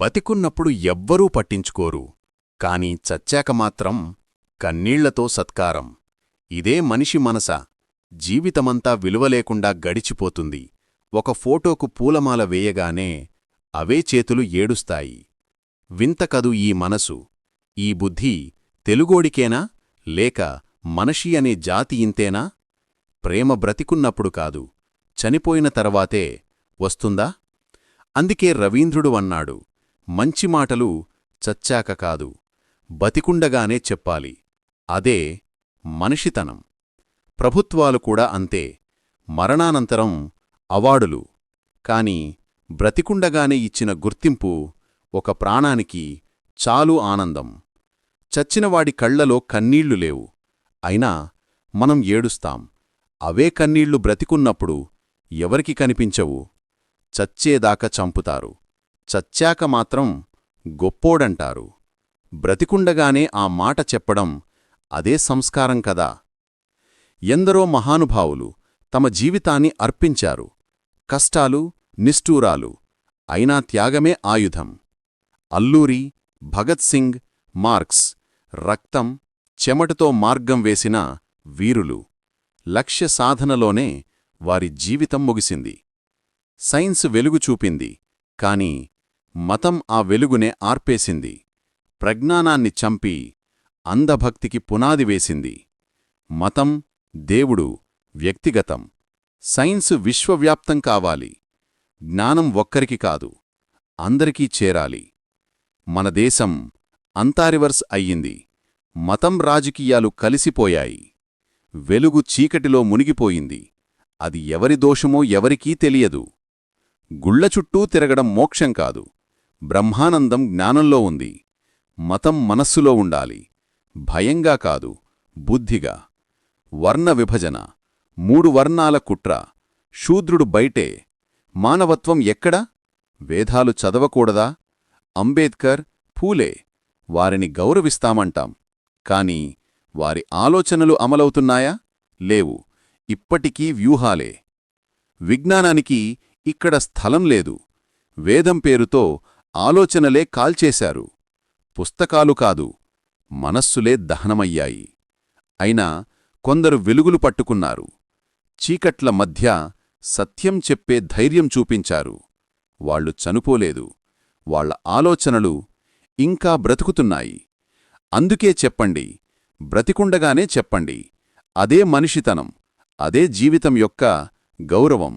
బతికున్నప్పుడు ఎవ్వరూ పట్టించుకోరు. కాని చచ్చాక మాత్రం కన్నీళ్ళతో సత్కారం. ఇదే మనిషి మనస. జీవితమంతా విలువలేకుండా గడిచిపోతుంది. ఒక ఫోటోకు పూలమాల వేయగానే అవే చేతులు ఏడుస్తాయి. వింతకదు ఈ మనసు. ఈ బుద్ధి తెలుగోడికేనా? లేక మనిషి అనే జాతి ఇంతేనా? ప్రేమ బ్రతికున్నప్పుడు కాదు. చనిపోయిన తర్వాతే వస్తుందా? అందుకే రవీంద్రుడు అన్నాడు. మంచి మాటలు చచ్చాక కాదు బతికుండగానే చెప్పాలి. అదే మనిషితనం. ప్రభుత్వాలు కూడా అంతే. మరణానంతరం అవార్డులు కాని బ్రతికుండగానే ఇచ్చిన గుర్తింపు ఒక ప్రాణానికి చాలు ఆనందం. చచ్చినవాడి కళ్ళలో కన్నీళ్ళు లేవు. అయినా మనం ఏడుస్తాం. అవే కన్నీళ్ళు బ్రతికున్నప్పుడు ఎవరికి కనిపించవు? చచ్చేదాకా చంపుతారు. చచ్చాక మాత్రం గొప్పోడంటారు. బ్రతికుండగానే ఆ మాట చెప్పడం అదే సంస్కారం కదా. ఎందరో మహానుభావులు తమ జీవితాన్ని అర్పించారు. కష్టాలు నిష్ఠూరాలు అయినా త్యాగమే ఆయుధం. అల్లూరి భగత్ సింగ్ మార్క్స్ రక్తం చెమటతో మార్గం వేసిన వీరులు లక్ష్య సాధనలోనే వారి జీవితం ముగిసింది. సైన్స్ వెలుగు చూపింది కాని మతం ఆ వెలుగునే ఆర్పేసింది. ప్రజ్ఞానాన్ని చంపి అంధభక్తికి పునాది వేసింది. మతం దేవుడు వ్యక్తిగతం. సైన్సు విశ్వవ్యాప్తం కావాలి. జ్ఞానం ఒక్కరికి కాదు అందరికీ చేరాలి. మన దేశం అంతారివర్స్ అయ్యింది. మతం రాజకీయాలు కలిసిపోయాయి. వెలుగు చీకటిలో మునిగిపోయింది. అది ఎవరి దోషమో ఎవరికీ తెలియదు. గుళ్ళ చుట్టూ తిరగడం మోక్షం కాదు. బ్రహ్మానందం జ్ఞానంలో ఉంది. మతం మనస్సులో ఉండాలి. భయంగా కాదు బుద్ధిగా. వర్ణ విభజన. మూడు వర్ణాల కుట్ర. శూద్రుడు బయటే. మానవత్వం ఎక్కడ? వేదాలు చదవకూడదా? అంబేద్కర్ పూలే. వారిని గౌరవిస్తామంటాం. కాని వారి ఆలోచనలు అమలవుతున్నాయా? లేవు. ఇప్పటికీ వ్యూహాలే. విజ్ఞానానికి ఇక్కడ స్థలం లేదు. వేదం పేరుతో ఆలోచనలే కాల్చేశారు. పుస్తకాలు కాదు మనస్సులే దహనమయ్యాయి. అయినా కొందరు వెలుగులు పట్టుకున్నారు. చీకట్ల మధ్య సత్యం చెప్పే ధైర్యం చూపించారు. వాళ్ళు చనుపోలేదు. వాళ్ళ ఆలోచనలు ఇంకా బ్రతుకుతున్నాయి. అందుకే చెప్పండి బ్రతికుండగానే చెప్పండి. అదే మనిషితనం అదే జీవితం యొక్క గౌరవం.